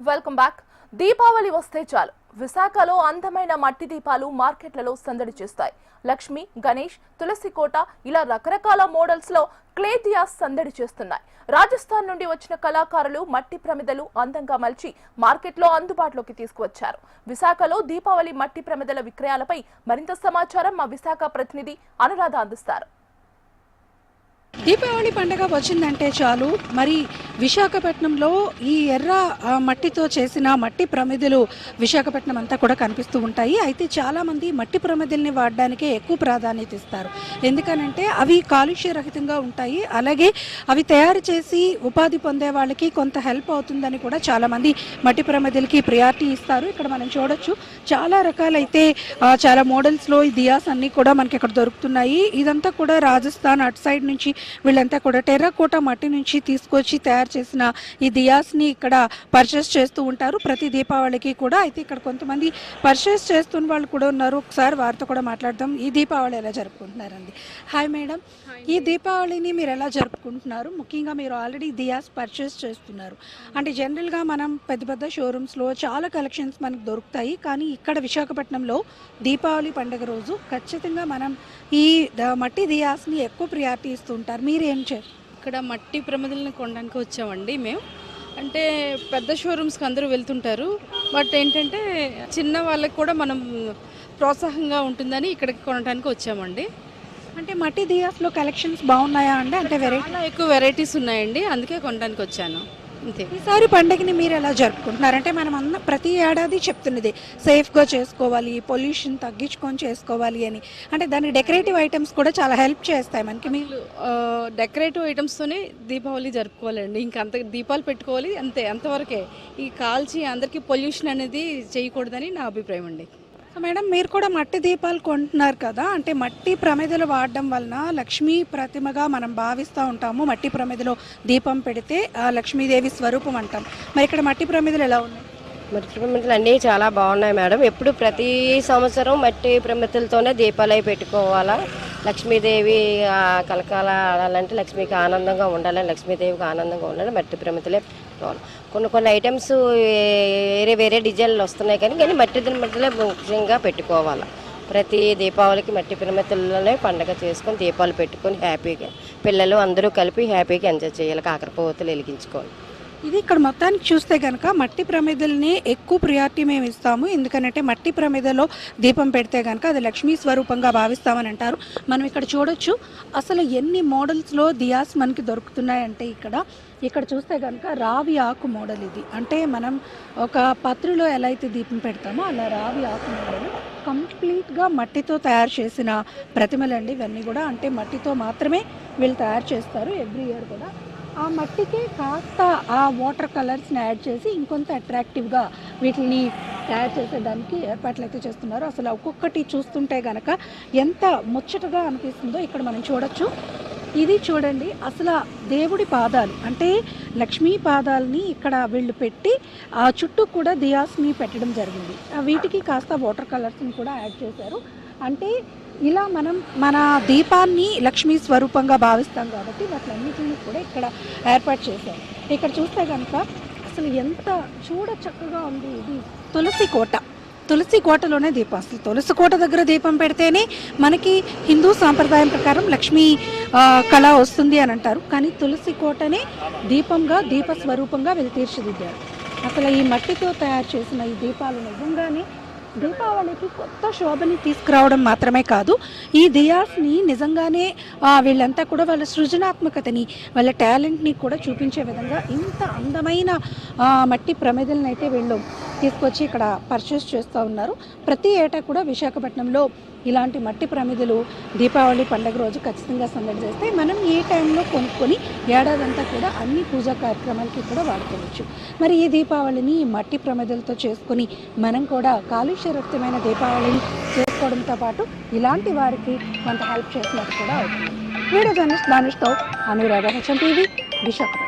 Welcome back. Deepavali వస్తే చాలు. విశాఖలో అందమైన మట్టి దీపాలు మార్కెట్లలో సందడి చేస్తాయి. లక్ష్మి గణేష్ తులసి కోట ఇలా రకరకాల మోడల్స్లో క్లే సందడి చేస్తున్నాయి. రాజస్థాన్ నుండి వచ్చిన కళాకారులు మట్టి ప్రమిదలు అందంగా మలిచి మార్కెట్లో అందుబాటులోకి తీసుకువచ్చారు. విశాఖలో దీపావళి మట్టి ప్రమిదల విక్రయాలపై మరింత సమాచారం మా విశాఖ ప్రతినిధి అనురాధ అందిస్తారు. దీపావళి పండుగ వచ్చిందంటే చాలు. మరి విశాఖపట్నంలో ఈ ఎర్ర మట్టితో చేసిన మట్టి ప్రమిదలు విశాఖపట్నం అంతా కూడా కనిపిస్తూ ఉంటాయి. అయితే చాలామంది మట్టి ప్రమిదల్ని వాడడానికే ఎక్కువ ప్రాధాన్యత ఇస్తారు. ఎందుకనంటే అవి కాలుష్య రహితంగా ఉంటాయి. అలాగే అవి తయారు చేసి ఉపాధి పొందే వాళ్ళకి కొంత హెల్ప్ అవుతుందని కూడా చాలామంది మట్టి ప్రమిదలకి ప్రియారిటీ ఇస్తారు. ఇక్కడ మనం చూడొచ్చు చాలా రకాలైతే చాలా మోడల్స్లో ఈ దియాస్ అన్నీ కూడా మనకి ఇక్కడ దొరుకుతున్నాయి. ఇదంతా కూడా రాజస్థాన్ అటు సైడ్ నుంచి వీళ్ళంతా కూడా టెర్రకోట మట్టి నుంచి తీసుకొచ్చి తయారు చేసిన ఈ దియాస్ని ఇక్కడ పర్చేస్ చేస్తూ ఉంటారు. ప్రతి దీపావళికి కూడా అయితే ఇక్కడ కొంతమంది పర్చేస్ చేస్తున్న వాళ్ళు కూడా ఉన్నారు. ఒకసారి వారితో కూడా మాట్లాడదాం. ఈ దీపావళి ఎలా జరుపుకుంటున్నారండి? హాయ్ మేడం ఈ దీపావళిని మీరు ఎలా జరుపుకుంటున్నారు? ముఖ్యంగా మీరు ఆల్రెడీ దియాస్ పర్చేస్ చేస్తున్నారు. అంటే జనరల్గా మనం పెద్ద పెద్ద షోరూమ్స్లో చాలా కలెక్షన్స్ మనకు దొరుకుతాయి. కానీ ఇక్కడ విశాఖపట్నంలో దీపావళి పండుగ రోజు ఖచ్చితంగా మనం ఈ మట్టి దియాస్ని ఎక్కువ ప్రియారిటీ ఇస్తుంటారు మీరు ఏం చే ఇక్కడ మట్టి ప్రమిదలను కొనడానికి వచ్చామండి మేము. అంటే పెద్ద షోరూమ్స్కి అందరూ వెళ్తుంటారు. బట్ ఏంటంటే చిన్న వాళ్ళకి కూడా మనం ప్రోత్సాహంగా ఉంటుందని ఇక్కడికి కొనడానికి వచ్చామండి. అంటే మట్టి దియాస్లో కలెక్షన్స్ బాగున్నాయా అండి? అంటే వెరైటీ ఎక్కువ వెరైటీస్ ఉన్నాయండి. అందుకే కొనడానికి వచ్చాను. అంతే. ఈసారి పండుగని మీరు ఎలా జరుపుకుంటున్నారు? అంటే మనం అన్న ప్రతి ఏడాది చెప్తున్నది సేఫ్గా చేసుకోవాలి పొల్యూషన్ తగ్గించుకొని చేసుకోవాలి అని. అంటే దాని డెకరేటివ్ ఐటమ్స్ కూడా చాలా హెల్ప్ చేస్తాయి మనకి. మీ డెకరేటివ్ ఐటమ్స్తోనే దీపావళి జరుపుకోవాలండి. ఇంకా అంత దీపాలు పెట్టుకోవాలి అంతే అంతవరకే. ఈ కాల్చి అందరికీ పొల్యూషన్ అనేది చేయకూడదని నా అభిప్రాయం అండి. సో మేడం మీరు కూడా మట్టి దీపాలు కొంటున్నారు కదా అంటే మట్టి ప్రమిదలు వాడడం వలన లక్ష్మీ ప్రతిమగా మనం భావిస్తూ ఉంటాము. మట్టి ప్రమిదలో దీపం పెడితే ఆ లక్ష్మీదేవి స్వరూపం అంటాం. మరి ఇక్కడ మట్టి ప్రమిదలు ఎలా ఉన్నాయి? మట్టి ప్రమిదలు అన్నీ చాలా బాగున్నాయి మేడం. ఎప్పుడు ప్రతి సంవత్సరం మట్టి ప్రమిదలతోనే దీపాలు అవి పెట్టుకోవాలా? లక్ష్మీదేవి కలకాల ఆడాలంటే లక్ష్మికి ఆనందంగా ఉండాలని లక్ష్మీదేవికి ఆనందంగా ఉండాలని మట్టి ప్రమిదలే పెట్టుకోవాలి కొన్ని కొన్ని ఐటమ్స్ వేరే వేరే డిజైన్లు వస్తున్నాయి కానీ కానీ మట్టి ప్రమిదలే ముఖ్యంగా పెట్టుకోవాలి. ప్రతి దీపావళికి మట్టి ప్రమిదల్లోనే పండగ చేసుకొని దీపాలు పెట్టుకొని హ్యాపీగా పిల్లలు అందరూ కలిపి హ్యాపీగా ఎంజాయ్ చేయాలి. కాకరపోతలు వెలిగించుకోవాలి. ఇది ఇక్కడ మొత్తానికి చూస్తే కనుక మట్టి ప్రమిదల్ని ఎక్కువ ప్రియారిటీ మేము ఇస్తాము. ఎందుకంటే మట్టి ప్రమిదలో దీపం పెడితే కనుక అది లక్ష్మీ స్వరూపంగా భావిస్తామని అంటారు. మనం ఇక్కడ చూడొచ్చు అసలు ఎన్ని మోడల్స్లో దియాస్ మనకి దొరుకుతున్నాయంటే ఇక్కడ. ఇక్కడ చూస్తే కనుక రావి ఆకు మోడల్ ఇది. అంటే మనం ఒక పత్రిలో ఎలా అయితే దీపం పెడతామో అలా రావి ఆకు మోడల్ కంప్లీట్గా మట్టితో తయారు చేసిన ప్రతిమలండి ఇవన్నీ కూడా. అంటే మట్టితో మాత్రమే వీళ్ళు తయారు చేస్తారు. ఎవ్రీ ఇయర్ కూడా ఆ మట్టికి కాస్త ఆ వాటర్ కలర్స్ని యాడ్ చేసి ఇంకొంత అట్రాక్టివ్గా వీటిని తయారు చేసేదానికి ఏర్పాట్లు అయితే చేస్తున్నారు. అసలు ఒక్కొక్కటి చూస్తుంటే గనక ఎంత ముచ్చటగా అనిపిస్తుందో ఇక్కడ మనం చూడొచ్చు. ఇది చూడండి అసలు దేవుడి పాదాలు. అంటే లక్ష్మీ పాదాలని ఇక్కడ వీళ్ళు పెట్టి ఆ చుట్టూ కూడా దియాస్ని పెట్టడం జరిగింది. ఆ వీటికి కాస్త వాటర్ కలర్స్ని కూడా యాడ్ చేశారు. అంటే ఇలా మనం మన దీపాన్ని లక్ష్మీ స్వరూపంగా భావిస్తాం కాబట్టి వాటిలన్నింటినీ కూడా ఇక్కడ ఏర్పాటు చేశారు. ఇక్కడ చూస్తే కనుక అసలు ఎంత చూడ చక్కగా ఉంది ఇది. తులసి కోట. తులసి కోటలోనే దీపం. అసలు తులసి కోట దగ్గర దీపం పెడితేనే మనకి హిందూ సాంప్రదాయం ప్రకారం లక్ష్మీ కళ వస్తుంది అని అంటారు. కానీ తులసి కోటనే దీపంగా దీప స్వరూపంగా వీళ్ళు తీర్చిదిద్దారు. అసలు ఈ మట్టితో తయారు చేసిన ఈ దీపాలు నిజంగానే దీపావళికి కొత్త శోభని తీసుకురావడం మాత్రమే కాదు ఈ దియాస్ని నిజంగానే వీళ్ళంతా కూడా వాళ్ళ సృజనాత్మకతని వాళ్ళ టాలెంట్ని కూడా చూపించే విధంగా ఇంత అందమైన మట్టి ప్రమేదలను అయితే వీళ్ళు తీసుకొచ్చి ఇక్కడ పర్చేస్ చేస్తూ ఉన్నారు. ప్రతి ఏటా కూడా విశాఖపట్నంలో ఇలాంటి మట్టి ప్రమిదలు దీపావళి పండుగ రోజు ఖచ్చితంగా సందడి చేస్తే మనం ఏ టైంలో కొనుక్కొని ఏడాదంతా కూడా అన్ని పూజా కార్యక్రమాలకి కూడా వాడుకోవచ్చు. మరి ఈ దీపావళిని మట్టి ప్రమిదలతో చేసుకొని మనం కూడా కాలుష్యరహితమైన దీపావళిని చేసుకోవడంతో పాటు ఇలాంటి వారికి కొంత హెల్ప్ చేసినట్టు కూడా అవుతుంది. వీడియో జర్నలిస్ట్ దానిష్తో అనురాధ హెచ్ఎం టీవీ విశాఖపట్నం.